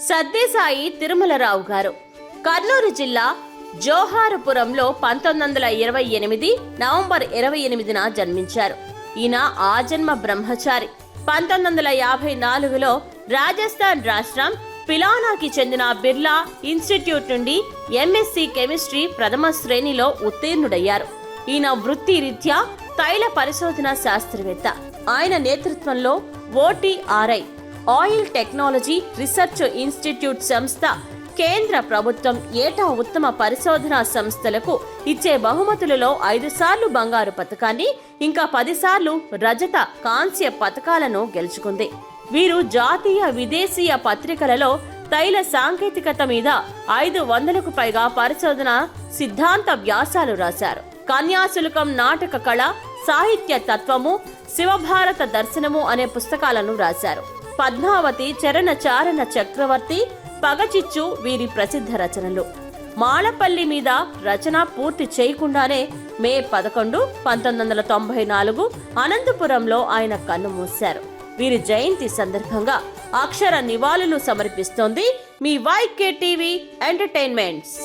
సద్దేశాయి తిరుమలరావు గారు. కర్నూలు జిల్లా జోహారపురంలో పంతొమ్మిది వందల ఇరవై ఎనిమిది నవంబర్ ఇరవై ఎనిమిదిన జన్మించారు. ఈయన ఆజన్మ బ్రహ్మచారి. పంతొమ్మిది వందల యాభై నాలుగులో రాజస్థాన్ రాష్ట్రం పిలానాకి చెందిన బిర్లా ఇన్స్టిట్యూట్ నుండి ఎంఎస్సి కెమిస్ట్రీ ప్రథమ శ్రేణిలో ఉత్తీర్ణుడయ్యారు. ఈయన వృత్తి రీత్యా తైల పరిశోధన శాస్త్రవేత్త. ఆయన నేతృత్వంలో OTRI oil technology research institute సంస్థ కేంద్ర ప్రభుత్వం ఏటా ఉత్తమ పరిశోధనా సంస్థలకు ఇచ్చే బహుమతులలో ఐదు సార్లు బంగారు పథకాన్ని ఇంకా పదిసార్లు రజత కాంస్య పథకాలను గెలుచుకుంది. వీరు జాతీయ విదేశీయ పత్రికలలో తైల సాంకేతికత మీద ఐదు వందలకు పైగా పరిశోధన సిద్ధాంత వ్యాసాలు రాశారు. కన్యాశుల్కం నాటక కళ సాహిత్య తత్వము శివభారత దర్శనము అనే పుస్తకాలను రాశారు. పద్మావతి చరణ చారణ చక్రవర్తి పగచిచ్చు వీరి ప్రసిద్ధ రచనలు. మాలపల్లి మీద రచన పూర్తి చేయకుండానే మే పదకొండు పంతొమ్మిది వందల తొంభై నాలుగు అనంతపురంలో ఆయన కన్నుమూశారు వీరి జయంతి సందర్భంగా అక్షర నివాళులు సమర్పిస్తోంది మీ వైకే టీవీ ఎంటర్టైన్మెంట్స్.